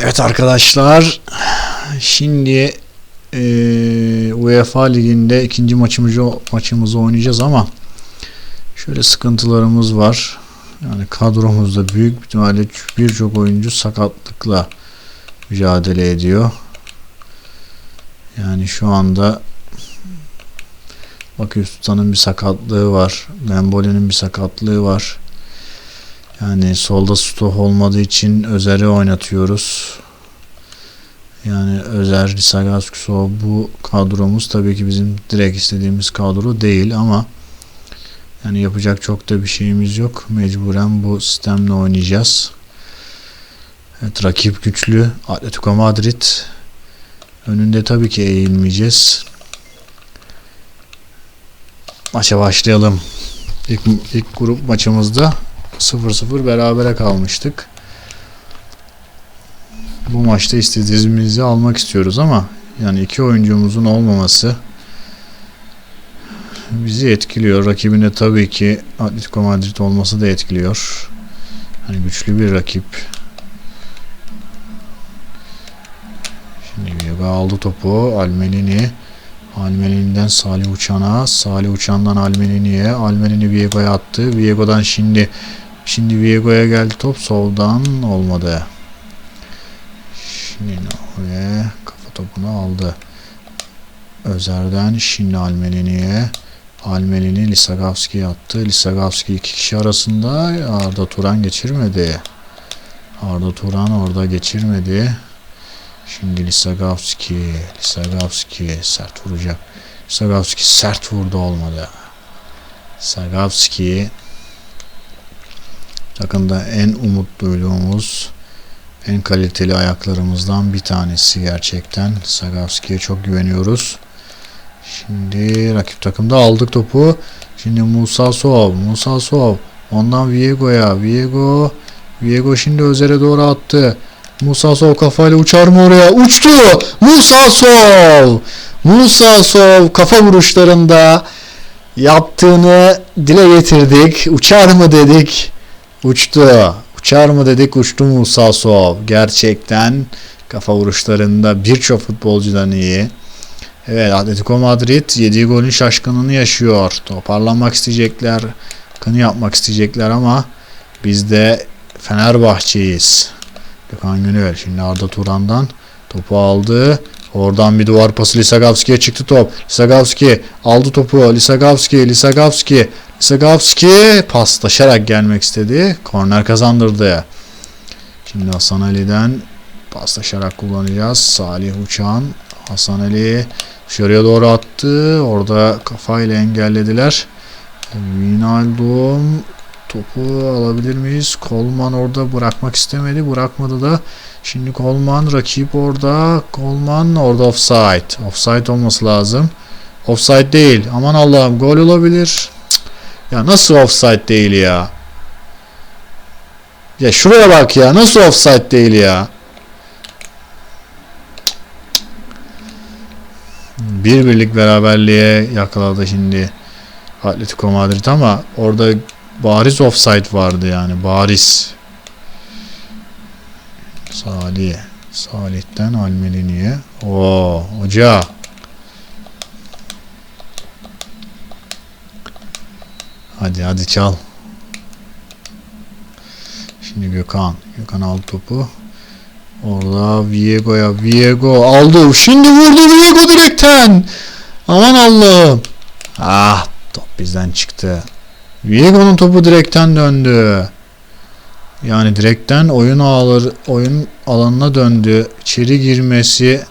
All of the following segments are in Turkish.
Evet arkadaşlar. Şimdi e, UEFA liginde ikinci maçımızı maçımızı oynayacağız ama şöyle sıkıntılarımız var. Yani kadromuzda büyük ihtimalle birçok oyuncu sakatlıkla mücadele ediyor. Yani şu anda Baküstan'ın bir sakatlığı var. Memboli'nin bir sakatlığı var. Yani solda Stoh olmadığı için Özer'i oynatıyoruz. Yani Özer, Lisagaskso bu kadromuz tabii ki bizim direkt istediğimiz kadro değil ama yani yapacak çok da bir şeyimiz yok. Mecburen bu sistemle oynayacağız. Evet, rakip güçlü. Atletico Madrid. Önünde tabii ki eğilmeyeceğiz. Maça başlayalım. İlk, ilk grup maçımızda 0-0 berabere kalmıştık. Bu maçta istediğimizi almak istiyoruz ama yani iki oyuncumuzun olmaması bizi etkiliyor. Rakibinde tabii ki Atletico Madrid olması da etkiliyor. Hani güçlü bir rakip. Şimdi Viego aldı topu. Almenini Almenini'den Salih Uçan'a, Salih Uçan'dan Almenini'ye, Almenini Viego'ya attı. Viego'dan şimdi şimdi Viego'ya geldi top soldan olmadı. Şimdi kafa topunu aldı. Özer'den şimdi Almenini'ye. Almenini Lisagavski'ye attı. Lisagavski iki kişi arasında Arda Turan geçirmedi. Arda Turan orada geçirmedi. Şimdi Lisagavski, Lisagavski sert vuracak. Lisagavski sert vurdu olmadı. Lisagavski takımda en umut duyduğumuz en kaliteli ayaklarımızdan bir tanesi gerçekten. Lisagavski'ye çok güveniyoruz. Şimdi rakip takımda aldık topu. Şimdi Musa Sov, Musa Sov. Ondan Viego'ya, Viego, Viego şimdi Özer'e doğru attı. Musa Sov kafayla uçar mı oraya? Uçtu! Musa Sov! Musa Sov kafa vuruşlarında yaptığını dile getirdik. Uçar mı dedik? Uçtu. Uçar mı dedik? Uçtu Musa Sov. Gerçekten kafa vuruşlarında birçok futbolcudan iyi. Evet Atletico Madrid yediği golün şaşkınlığını yaşıyor. Toparlanmak isteyecekler. Kanı yapmak isteyecekler ama biz de Fenerbahçe'yiz. Gökhan Günür şimdi Arda Turan'dan topu aldı. Oradan bir duvar pası Lisagavski'ye çıktı top. Lisagavski aldı topu. Lisagavski, Lisagavski, Lisagavski paslaşarak gelmek istedi. Korner kazandırdı. Şimdi Hasan Ali'den paslaşarak kullanacağız. Salih Uçan, Hasan Ali dışarıya doğru attı. Orada kafayla engellediler. Vinaldum Topu alabilir miyiz? Kolman orada bırakmak istemedi. Bırakmadı da. Şimdi Kolman rakip orada. Kolman orada offside. Offside olması lazım. Offside değil. Aman Allah'ım gol olabilir. Ya nasıl offside değil ya? Ya şuraya bak ya. Nasıl offside değil ya? Bir birlik beraberliğe yakaladı şimdi Atletico Madrid ama orada bariz offside vardı yani bariz. Salih. Salih'ten Almelini'ye. O hoca. Hadi hadi çal. Şimdi Gökhan. Gökhan aldı topu. Orada Viego'ya. Viego aldı. Şimdi vurdu Viego direkten. Aman Allah'ım. Ah top bizden çıktı. Viego'nun topu direkten döndü. Yani direkten oyun ağları oyun alanına döndü. İçeri girmesi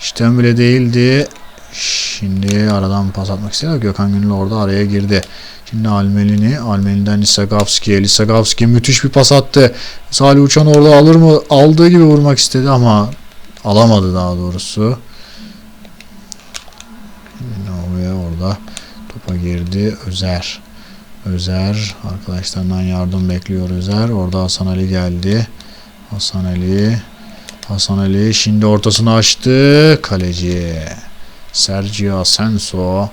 işten bile değildi. Şimdi aradan pas atmak istedi. Gökhan Gönül orada araya girdi. Şimdi Almelini, Almeli'den Lisagavski'ye. Lisagavski müthiş bir pas attı. Salih Uçan orada alır mı? Aldığı gibi vurmak istedi ama alamadı daha doğrusu. Şimdi orada topa girdi. Özer. Özer arkadaşlarından yardım bekliyor Özer. Orada Hasan Ali geldi. Hasan Ali Hasan Ali şimdi ortasını açtı. Kaleci Sergio Asenso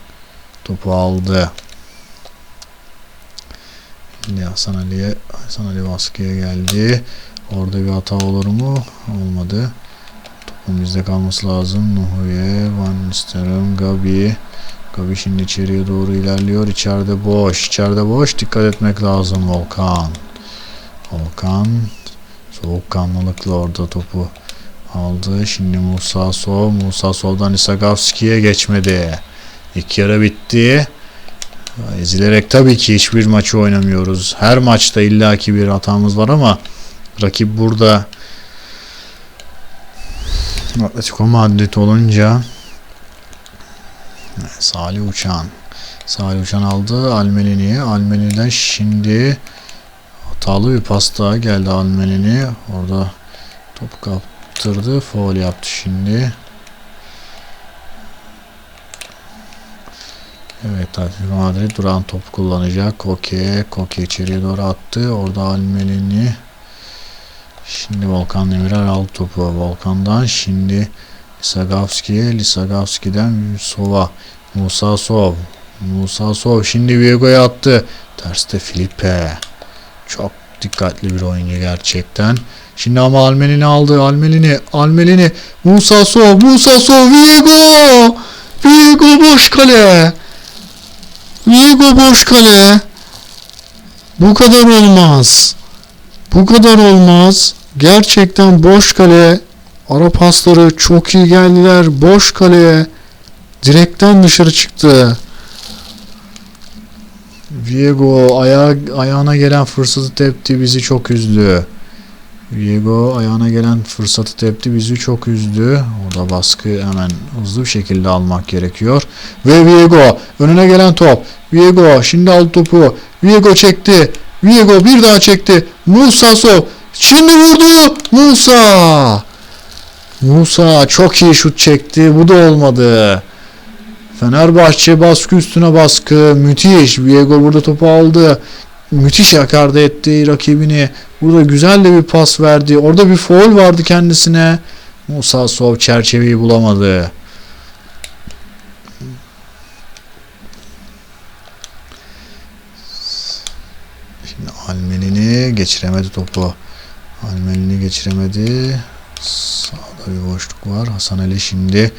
topu aldı. Şimdi Hasan Ali Hasan Ali baskıya geldi. Orada bir hata olur mu? Olmadı. Topun bizde kalması lazım. Nuhuye, Van Nistelrooy, Gabi. Gabi şimdi içeriye doğru ilerliyor. İçeride boş. İçeride boş. Dikkat etmek lazım Volkan. Volkan soğukkanlılıkla orada topu aldı. Şimdi Musa Sov. Musa Sov'dan Isagavski'ye geçmedi. İlk yarı bitti. Ezilerek tabii ki hiçbir maçı oynamıyoruz. Her maçta illaki bir hatamız var ama rakip burada Atletico Madrid olunca Salih Uçan. Salih Uçan aldı Almelini Almeli'den şimdi hatalı bir pas daha geldi Almelini orada top kaptırdı. Foul yaptı şimdi. Evet Atletico Madrid duran top kullanacak. Koke Koke içeriye doğru attı. Orada Almelini Şimdi Volkan Demirel aldı topu. Volkan'dan şimdi Lisagavski'ye Lisagavski'den Sova Musa Sov Musa Sov şimdi Viego'ya attı. Terste Filipe. Çok dikkatli bir oyuncu gerçekten. Şimdi ama Almelini aldı. Almelini Almelini. Musa Sov Musa Sov Viego! Viego boş kale! Viego boş kale! Bu kadar olmaz. Bu kadar olmaz. Gerçekten boş kale ara pasları çok iyi geldiler boş kaleye direkten dışarı çıktı Viego aya ayağına gelen fırsatı tepti bizi çok üzdü Viego ayağına gelen fırsatı tepti bizi çok üzdü. Orada baskı hemen hızlı bir şekilde almak gerekiyor. Ve Viego önüne gelen top. Viego şimdi aldı topu. Viego çekti. Viego bir daha çekti. Musa Sov. Şimdi vurdu. Musa. Musa çok iyi şut çekti. Bu da olmadı. Fenerbahçe baskı üstüne baskı. Müthiş. Viego burada topu aldı. Müthiş yakardı etti rakibini. Burada güzel de bir pas verdi. Orada bir foul vardı kendisine. Musa Sov çerçeveyi bulamadı. Şimdi Almenini geçiremedi topu. Almenini geçiremedi. Sağda bir boşluk var. Hasan Ali şimdi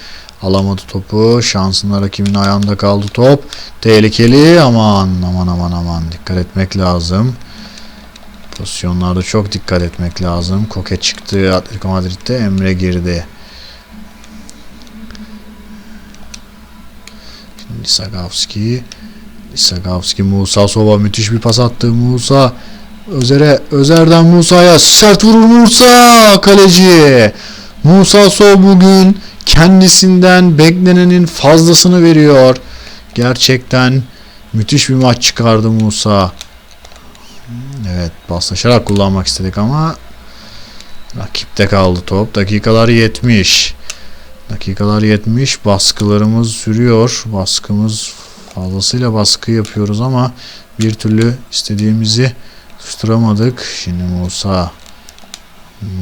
alamadı topu. Şansında rakibin ayağında kaldı top. Tehlikeli aman aman aman aman dikkat etmek lazım. Pozisyonlarda çok dikkat etmek lazım. Koke çıktı Atletico Madrid'de Emre girdi. Şimdi Sagavski Musa Sova müthiş bir pas attı Musa Özer'e Özer'den Musa'ya sert vurur Musa kaleci Musa Sov bugün kendisinden beklenenin fazlasını veriyor. Gerçekten müthiş bir maç çıkardı Musa. Evet paslaşarak kullanmak istedik ama rakipte kaldı top. Dakikalar 70. Dakikalar 70. Baskılarımız sürüyor. Baskımız fazlasıyla baskı yapıyoruz ama bir türlü istediğimizi tutturamadık. Şimdi Musa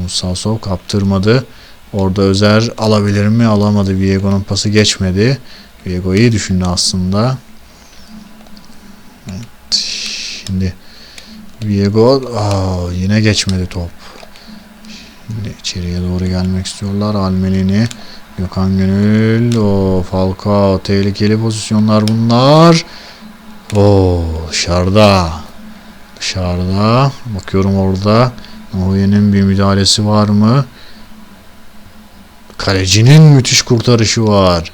Musa Sov kaptırmadı. Orada Özer alabilir mi? Alamadı. Viego'nun pası geçmedi. Viego iyi düşündü aslında. Evet. Şimdi Viego yine geçmedi top. Şimdi içeriye doğru gelmek istiyorlar. Almelini Gökhan Gönül o Falcao tehlikeli pozisyonlar bunlar. O dışarıda. Dışarıda. Bakıyorum orada. Noye'nin bir müdahalesi var mı? Kalecinin müthiş kurtarışı var.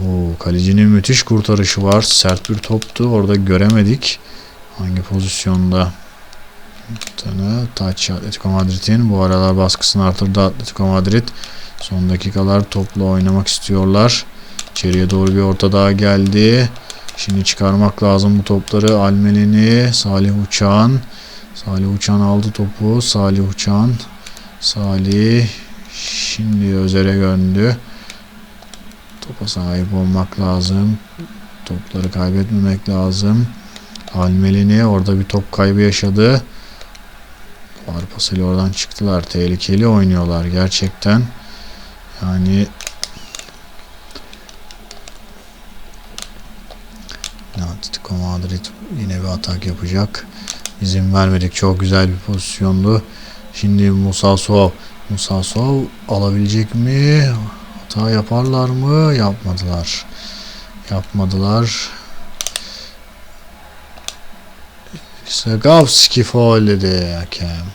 Oo, kalecinin müthiş kurtarışı var. Sert bir toptu. Orada göremedik. Hangi pozisyonda? Tane taç Atletico Madrid'in bu aralar baskısını artırdı Atletico Madrid. Son dakikalar topla oynamak istiyorlar. İçeriye doğru bir orta daha geldi. Şimdi çıkarmak lazım bu topları. Almelini, Salih Uçan. Salih Uçan aldı topu. Salih Uçan. Salih Şimdi Özer'e göndü. Topa sahip olmak lazım. Topları kaybetmemek lazım. Almelini orada bir top kaybı yaşadı. Var pasıyla oradan çıktılar. Tehlikeli oynuyorlar gerçekten. Yani Atletico Madrid yine bir atak yapacak. İzin vermedik. Çok güzel bir pozisyondu. Şimdi Musa Sov. Musa Sov alabilecek mi? Hata yaparlar mı? Yapmadılar. Yapmadılar. Sagavski foul dedi hakem.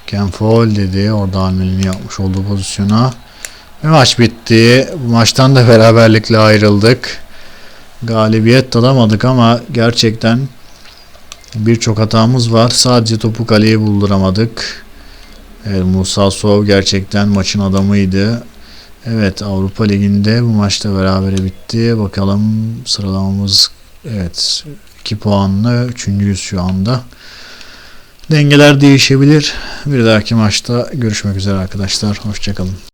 Hakem foul dedi. Orada Almel'in yapmış olduğu pozisyona. Ve maç bitti. Bu maçtan da beraberlikle ayrıldık. Galibiyet alamadık ama gerçekten birçok hatamız var. Sadece topu kaleye bulduramadık. Evet, Musa Sov gerçekten maçın adamıydı. Evet Avrupa Ligi'nde bu maçta berabere bitti. Bakalım sıralamamız evet 2 puanla 3.yüz şu anda. Dengeler değişebilir. Bir dahaki maçta görüşmek üzere arkadaşlar. Hoşçakalın.